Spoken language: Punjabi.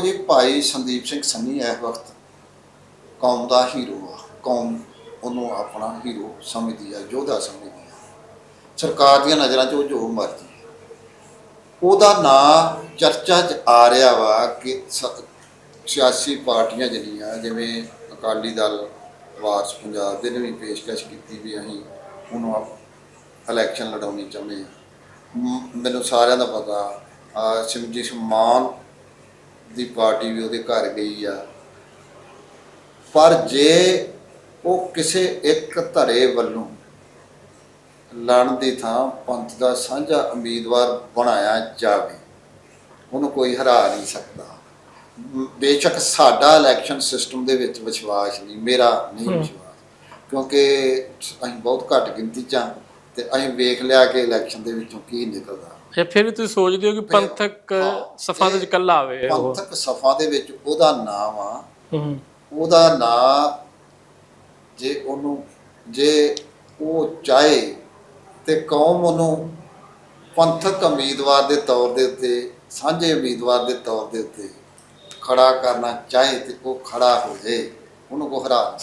ਦੇਖੋ ਜੀ, ਭਾਈ ਸੰਦੀਪ ਸਿੰਘ ਸੰਨੀ ਇਸ ਵਕਤ ਕੌਮ ਦਾ ਹੀਰੋ ਆ। ਕੌਮ ਉਹਨੂੰ ਆਪਣਾ ਹੀਰੋ ਸਮਝਦੀ ਆ, ਯੋਧਾ ਸਮਝਦੀ ਆ। ਸਰਕਾਰ ਦੀਆਂ ਨਜ਼ਰਾਂ 'ਚ ਉਹ ਜੋ ਮਰਦੀ ਉਹਦਾ ਨਾਂ ਚਰਚਾ 'ਚ ਆ ਰਿਹਾ ਵਾ ਕਿ ਸਿਆਸੀ ਪਾਰਟੀਆਂ ਜਿਹੜੀਆਂ, ਜਿਵੇਂ ਅਕਾਲੀ ਦਲ, ਵਾਰਸ ਪੰਜਾਬ ਦੇ ਨੇ ਵੀ ਪੇਸ਼ਕਸ਼ ਕੀਤੀ ਵੀ ਅਸੀਂ ਉਹਨੂੰ ਆਪ ਇਲੈਕਸ਼ਨ ਲੜਾਉਣੀ ਚਾਹੁੰਦੇ ਆ। ਮੈਨੂੰ ਸਾਰਿਆਂ ਦਾ ਪਤਾ ਆ ਸਿਮਰਜੀਤ ਮਾਨ ਦੀ ਪਾਰਟੀ ਵੀ ਉਹਦੇ ਘਰ ਗਈ ਆ। ਪਰ ਜੇ ਉਹ ਕਿਸੇ ਇੱਕ ਧੜੇ ਵੱਲੋਂ ਲੜਨ ਦੀ ਥਾਂ ਪੰਥ ਦਾ ਸਾਂਝਾ ਉਮੀਦਵਾਰ ਬਣਾਇਆ ਜਾਵੇ ਉਹਨੂੰ ਕੋਈ ਹਰਾ ਨਹੀਂ ਸਕਦਾ। ਬੇਸ਼ੱਕ ਸਾਡਾ ਇਲੈਕਸ਼ਨ ਸਿਸਟਮ ਦੇ ਵਿੱਚ ਵਿਸ਼ਵਾਸ ਨਹੀਂ ਮੇਰਾ ਨਹੀਂ। ਵਿਸ਼ਵਾਸ। ਕਿਉਂਕਿ ਅਸੀਂ ਬਹੁਤ ਘੱਟ ਗਿਣਤੀ ਚ ਹਾਂ ਤੇ ਅਸੀਂ ਵੇਖ ਲਿਆ ਕਿ ਇਲੈਕਸ਼ਨ ਦੇ ਵਿੱਚੋਂ ਕੀ ਨਿਕਲਦਾ। ਇਹ ਫਿਰ ਵੀ ਤੁਸੀਂ ਸੋਚਦੇ ਹੋ ਕਿ ਪੰਥਕ ਸਫਾ ਦੇ ਵਿੱਚ ਇਕੱਲਾ ਆਵੇ ਉਹ। ਪੰਥਕ ਸਫਾ ਦੇ ਵਿੱਚ ਉਹਦਾ ਨਾਮ ਆ। ਹੂੰ। ਉਹਦਾ ਨਾਂ ਜੇ ਉਹਨੂੰ ਜੇ ਉਹ ਚਾਹੇ ਤੇ ਕੌਮ ਉਹਨੂੰ ਪੰਥਕ ਉਮੀਦਵਾਰ ਦੇ ਤੌਰ ਦੇ ਉੱਤੇ ਸਾਂਝੇ ਉਮੀਦਵਾਰ ਦੇ ਤੌਰ ਦੇ ਉੱਤੇ ਖੜਾ ਕਰਨਾ ਚਾਹੇ ਤੇ ਉਹ ਖੜਾ ਹੋ ਜਾਏ ਉਹਨੂੰ ਕੋ ਹਰਾ